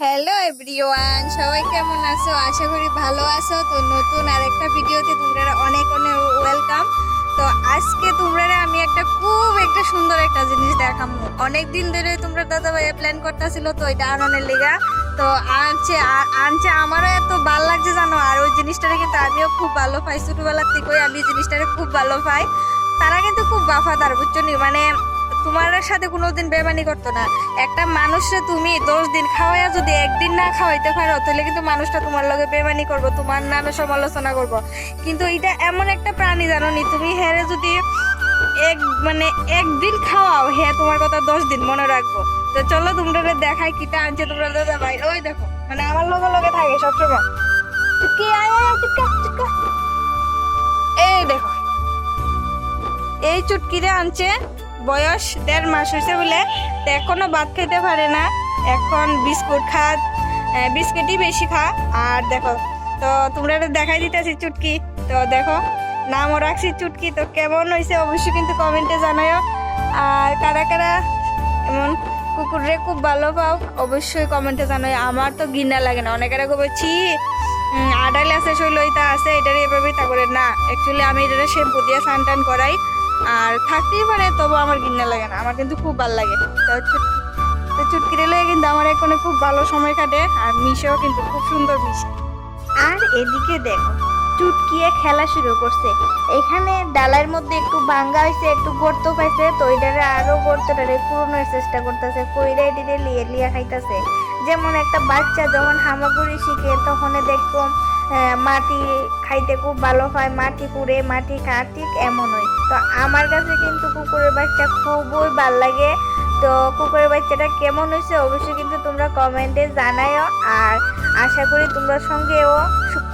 Hello everyone সবাই কেমন আছো? আশা করি ভালো আছো। তো নতুন আরেকটা ভিডিওতে তোমরা অনেক অনেক ওয়েলকাম তো আজকে তোমরা আমি একটা খুব একটা সুন্দর একটা জিনিস দেখামু। অনেক দিন ধরে তোমরা দাদা ভাই প্ল্যান করতেছিল, তো এটা আননের লেগা। তো আনছে আনছে আমারও এত ভালো লাগছে জানো, আর ওই জিনিসটারে কিন্তু আমিও খুব ভালো পাই। ছোটবেলার থেকেই আমি জিনিসটারে খুব ভালো পাই। তারা কিন্তু খুব বাফাদার, বুঝছ? মানে তোমার সাথে কোনোদিন বেমানি করতো না। একটা মানুষে তুমি দশ দিন খাওয়াইয়া যদি একদিন না খাওয়াইতে পারো, তাহলে কিন্তু মানুষটা তোমার লগে বেমানি করব, তোমার নামে সমালোচনা করব। কিন্তু এটা এমন একটা প্রাণী, জানো নি? তুমি হেরে যদি এক মানে একদিন খাওয়াও হ্যাঁ তোমার কথা দশ দিন মনে রাখব। তো চলো তোমরা দেখাই কিটা আনছে, তোমরা দাদা ভাই। ওই দেখো মানে আমার লগে লগে থাকে সবসময়। চুটকা এই দেখো, এই চুটকিরে আনছে। বয়স দেড় মাস হয়েছে বলে তো এখনও ভাত খেতে পারে না। এখন বিস্কুট খা বিস্কুটই বেশি খা। আর দেখো, তো তোমরা এটা দেখাই দিতেছি চুটকি। তো দেখো, নামও রাখছি চুটকি। তো কেমন হয়েছে অবশ্যই কিন্তু কমেন্টে জানাও আর কারা কারা এমন কুকুরে খুব ভালো পাও, অবশ্যই কমেন্টে জানাই আমার তো ঘৃণা লাগে না। অনেকেরা কবে ছি আডাইলে আছে শৈলইতা আছে এটারে এভাবেই তা করে। না অ্যাকচুয়ালি আমি এটা শ্যাম্পু দিয়ে স্নান টান করাই। আর থাকতেই পারে, তবু আমার ঘৃণা লাগে না, আমার কিন্তু খুব ভালো লাগে। তো চুটকি তো চুটকিরে লয়ে কিন্তু আমার এখানে খুব ভালো সময় কাটে, আর মিশেও কিন্তু খুব সুন্দর মিশে। আর এদিকে দেখো, চুটকিয়ে খেলা শুরু করছে। এখানে ডালার মধ্যে একটু ভাঙ্গা হয়েছে, একটু গর্ত পাইছে, তো এটারে আরও গর্তটারে পূরণের চেষ্টা করতেছে, কইরা এটিরে লিয়ে লিয়ে খাইতেছে। যেমন একটা বাচ্চা যখন হামাগুড়ি শিখে, তখন দেখো মাটি খাইতে খুব ভালো হয়, মাটি কুড়ে, মাটি খা ঠিক এমনই। তো আমার কাছে কিন্তু কুকুরের বাচ্চা খুবই ভালো লাগে। তো কুকুরের বাচ্চাটা কেমন হয়েছে অবশ্যই কিন্তু তোমরা কমেন্টে জানাইও আর আশা করি তোমরা সঙ্গেও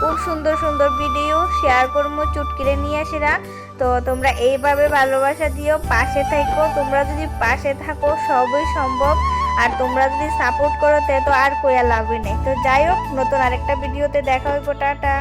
খুব সুন্দর সুন্দর ভিডিও শেয়ার করব চুটকিরে নিয়ে আসিরা। তো তোমরা এইভাবে ভালোবাসা দিও, পাশে থাকো তোমরা যদি পাশে থাকো, সবই সম্ভব। আর তোমরা যদি সাপোর্ট করো, তে তো আর কইয়া লাভই নেই। তো যাই হোক, নতুন আরেকটা ভিডিওতে দেখা হইব, টাটা।